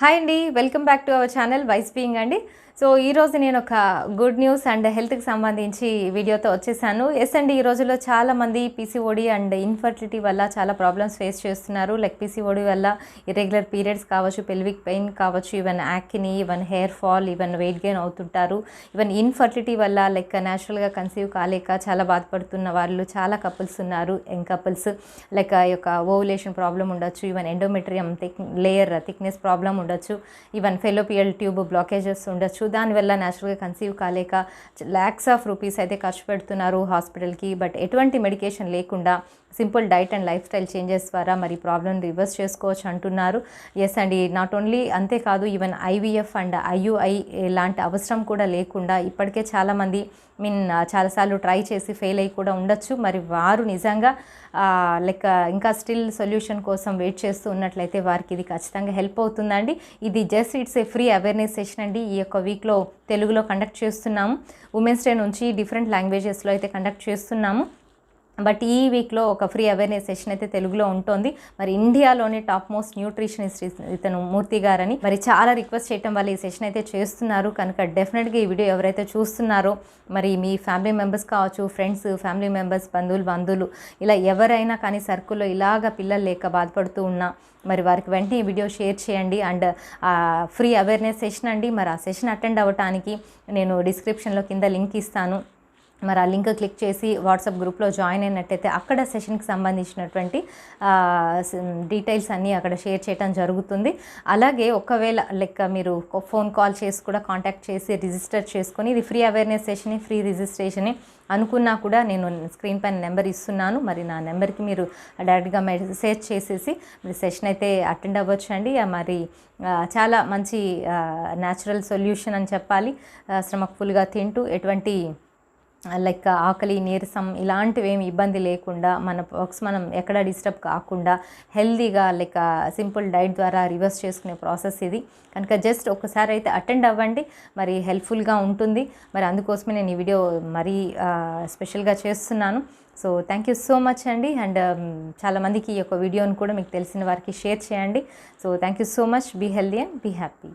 Hi అండి welcome back to our channel wise being అండి. So ఈరోజు నేను ఒక గుడ్ న్యూస్ అండ్ హెల్త్కి సంబంధించి వీడియోతో వచ్చేసాను. ఎస్ అండి ఈ రోజుల్లో చాలామంది పీసీఓడి అండ్ ఇన్ఫర్టిలిటీ వల్ల చాలా ప్రాబ్లమ్స్ ఫేస్ చేస్తున్నారు. లైక్ పీసీఓడి వల్ల ఇరెగ్యులర్ పీరియడ్స్ కావచ్చు పెల్విక్ పెయిన్ కావచ్చు even acne even hair fall even weight gain అవుతుంటారు. ఈవెన్ ఇన్ఫర్టిలిటీ వల్ల లైక్ న్యాచురల్గా కన్సీవ్ కాలేక చాలా బాధపడుతున్న వాళ్ళు చాలా కపుల్స్ ఉన్నారు యంగ్ కపుల్స్ లైక్ ఈ యొక్క ఓవులేషన్ ప్రాబ్లం ఉండొచ్చు even endometrium thick layer thickness problem ఉండొచ్చు. ఈవెన్ ఫెలోపియల్ ట్యూబ్ బ్లాకేజెస్ ఉండొచ్చు. దానివల్ల న్యాచురల్గా కన్సీవ్ కాలేక ల్యాక్స్ ఆఫ్ రూపీస్ అయితే ఖర్చు పెడుతున్నారు హాస్పిటల్కి. బట్ ఎటువంటి మెడికేషన్ లేకుండా simple diet and lifestyle changes ద్వారా మరి ప్రాబ్లమ్ రివర్స్ చేసుకోవచ్చు అంటున్నారు. ఎస్ అండి. నాట్ ఓన్లీ అంతేకాదు ఈవెన్ ఐవీఎఫ్ అండ్ ఐయుఐ లాంటి అవసరం కూడా లేకుండా ఇప్పటికే చాలామంది మీన్ చాలాసార్లు ట్రై చేసి ఫెయిల్ అయ్యి కూడా ఉండొచ్చు. మరి వారు నిజంగా లైక్ ఇంకా స్టిల్ సొల్యూషన్ కోసం వెయిట్ చేస్తూ ఉన్నట్లయితే వారికి ఇది ఖచ్చితంగా హెల్ప్ అవుతుందండి. ఇది just it's a free awareness session అండి. ఈ యొక్క వీక్లో తెలుగులో కండక్ట్ చేస్తున్నాము. ఉమెన్స్ డే నుంచి డిఫరెంట్ లాంగ్వేజెస్లో అయితే కండక్ట్ చేస్తున్నాము. బట్ ఈ వీక్లో ఒక ఫ్రీ అవేర్నెస్ సెషన్ అయితే తెలుగులో ఉంటుంది. మరి ఇండియాలోనే టాప్ మోస్ట్ న్యూట్రిషనిస్ట్ ఇతను మూర్తి గారని. మరి చాలా రిక్వెస్ట్ చేయడం వల్ల ఈ సెషన్ అయితే చేస్తున్నారు. కనుక డెఫినెట్గా ఈ వీడియో ఎవరైతే చూస్తున్నారో మరి మీ ఫ్యామిలీ మెంబర్స్ కావచ్చు ఫ్రెండ్స్ ఫ్యామిలీ మెంబర్స్ బంధువులు బంధువులు ఇలా ఎవరైనా కానీ సర్కుల్లో ఇలాగ పిల్లలు లేక బాధపడుతూ ఉన్నా మరి వారికి వెంటనే ఈ వీడియో షేర్ చేయండి. అండ్ ఫ్రీ అవేర్నెస్ సెషన్ అండి. మరి ఆ సెషన్ అటెండ్ అవ్వటానికి నేను డిస్క్రిప్షన్లో కింద లింక్ ఇస్తాను. మరి ఆ లింక్ క్లిక్ చేసి వాట్సాప్ గ్రూప్లో జాయిన్ అయినట్టయితే అక్కడ సెషన్కి సంబంధించినటువంటి డీటెయిల్స్ అన్నీ అక్కడ షేర్ చేయడం జరుగుతుంది. అలాగే ఒకవేళ లైక్ మీరు ఫోన్ కాల్ చేసి కూడా కాంటాక్ట్ చేసి రిజిస్టర్ చేసుకొని ఇది free awareness session free registration అనుకున్నా కూడా నేను స్క్రీన్ పైన నెంబర్ ఇస్తున్నాను. మరి నా నెంబర్కి మీరు డైరెక్ట్గా మెసేజ్ చేసేసి మీరు సెషన్ అయితే అటెండ్ అవ్వచ్చు అండి మరి చాలా మంచి న్యాచురల్ సొల్యూషన్ అని చెప్పాలి. శ్రమకు ఫుల్గా తింటూ ఎటువంటి లైక్ ఆకలి నీరసం ఇలాంటివి ఏమి ఇబ్బంది లేకుండా మన వర్క్స్ మనం ఎక్కడ డిస్టర్బ్ కాకుండా హెల్దీగా లైక్ సింపుల్ డైట్ ద్వారా రివర్స్ చేసుకునే ప్రాసెస్ ఇది. కనుక జస్ట్ ఒకసారి అయితే అటెండ్ అవ్వండి. మరి హెల్ప్ఫుల్గా ఉంటుంది. మరి అందుకోసమే నేను ఈ వీడియో మరీ స్పెషల్గా చేస్తున్నాను. So thank you so much అండి. అండ్ చాలామందికి ఈ యొక్క వీడియోని కూడా మీకు తెలిసిన వారికి షేర్ చేయండి. So thank you so much. Be healthy and be happy.